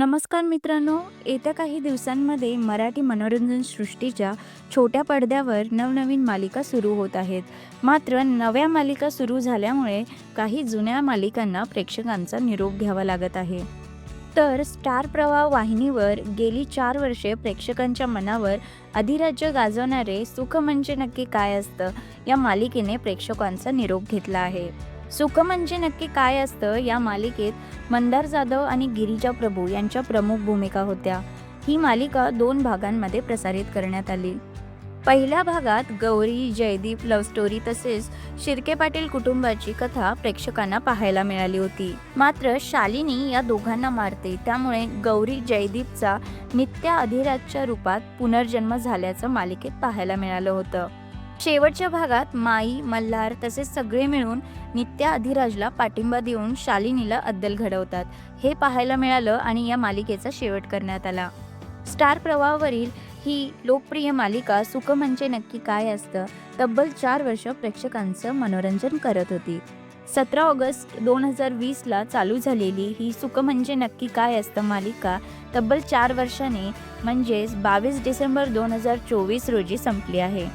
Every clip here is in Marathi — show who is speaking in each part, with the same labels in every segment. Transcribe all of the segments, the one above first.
Speaker 1: नमस्कार मित्रांनो. येत्या काही दिवसांमध्ये मराठी मनोरंजन सृष्टीच्या छोट्या पडद्यावर नवनवीन मालिका सुरू होत आहेत. मात्र नव्या मालिका सुरू झाल्यामुळे काही जुन्या मालिकांना प्रेक्षकांचा निरोप घ्यावा लागत आहे. तर स्टार प्रवाह वाहिनीवर गेली चार वर्षे प्रेक्षकांच्या मनावर अधिराज्य गाजवणारे सुख म्हणजे नक्की काय असतं? या मालिकेने प्रेक्षकांचा निरोप घेतला आहे. सुख म्हणजे नक्की काय असतं या मालिकेत मंदार जाधव आणि गिरीजा प्रभू यांच्या प्रमुख भूमिका होत्या. ही मालिका दोन भागांमध्ये प्रसारित करण्यात आली. पहिल्या भागात गौरी जयदीप लव्ह स्टोरी तसेच शिर्के पाटील कुटुंबाची कथा प्रेक्षकांना पाहायला मिळाली होती. मात्र शालिनी या दोघांना मारते. त्यामुळे गौरी जयदीपचा नित्या अधिराजच्या रूपात पुनर्जन्म झाल्याचं मालिकेत पाहायला मिळालं होतं. शेवटच्या भागात माई मल्हार तसेच सगळे मिळून नित्या अधिराजला पाठिंबा देऊन शालिनीला अद्दल घडवतात. हे पाहायला मिळालं आणि या मालिकेचा शेवट करण्यात आला. स्टार प्रवाहावरील ही लोकप्रिय मालिका सुख म्हणजे नक्की काय असतं? तब्बल चार वर्ष प्रेक्षकांचं मनोरंजन करत होती. सतरा ऑगस्ट दोन हजार वीसला चालू झालेली ही सुख म्हणजे नक्की काय असतं मालिका तब्बल चार वर्षाने म्हणजेच बावीस डिसेंबर दोन हजार चोवीस रोजी संपली आहे.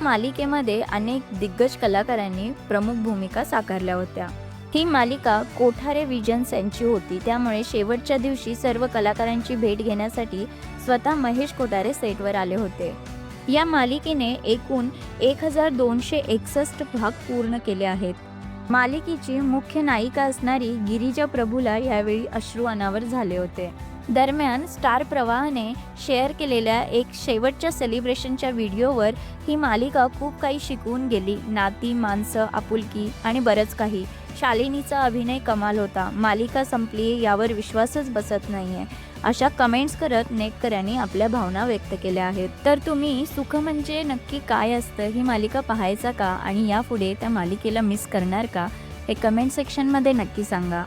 Speaker 1: मालिकेमध्ये अनेक दिग्गज कलाकारांनी प्रमुख भूमिका साकारल्या होत्या. ही मालिका कोठारे विजन्स यांची होती. त्यामुळे शेवटच्या दिवशी सर्व कलाकारांची भेट घेण्यासाठी स्वतः महेश कोठारे सेटवर आले होते. या मालिकेने एकूण एक हजार दोनशे एकसष्ट भाग पूर्ण केले आहेत. मालिकेची मुख्य नायिका असणारी गिरिजा प्रभूला यावेळी अश्रू अनावर झाले होते. दरम्यान स्टार प्रवाहाने शेअर केलेल्या एक शेवटच्या सेलिब्रेशनच्या व्हिडिओवर ही मालिका खूप काही शिकवून गेली. नाती माणसं आपुलकी आणि बरंच काही. शालिनीचा अभिनय कमाल होता. मालिका संपली यावर विश्वासच बसत नाही आहे अशा कमेंट्स करत नेटकऱ्यांनी आपल्या भावना व्यक्त केल्या आहेत. तर तुम्ही सुख म्हणजे नक्की काय असतं? ही मालिका पाहायचा का? आणि यापुढे त्या मालिकेला मिस करणार का? हे कमेंट सेक्शनमध्ये नक्की सांगा.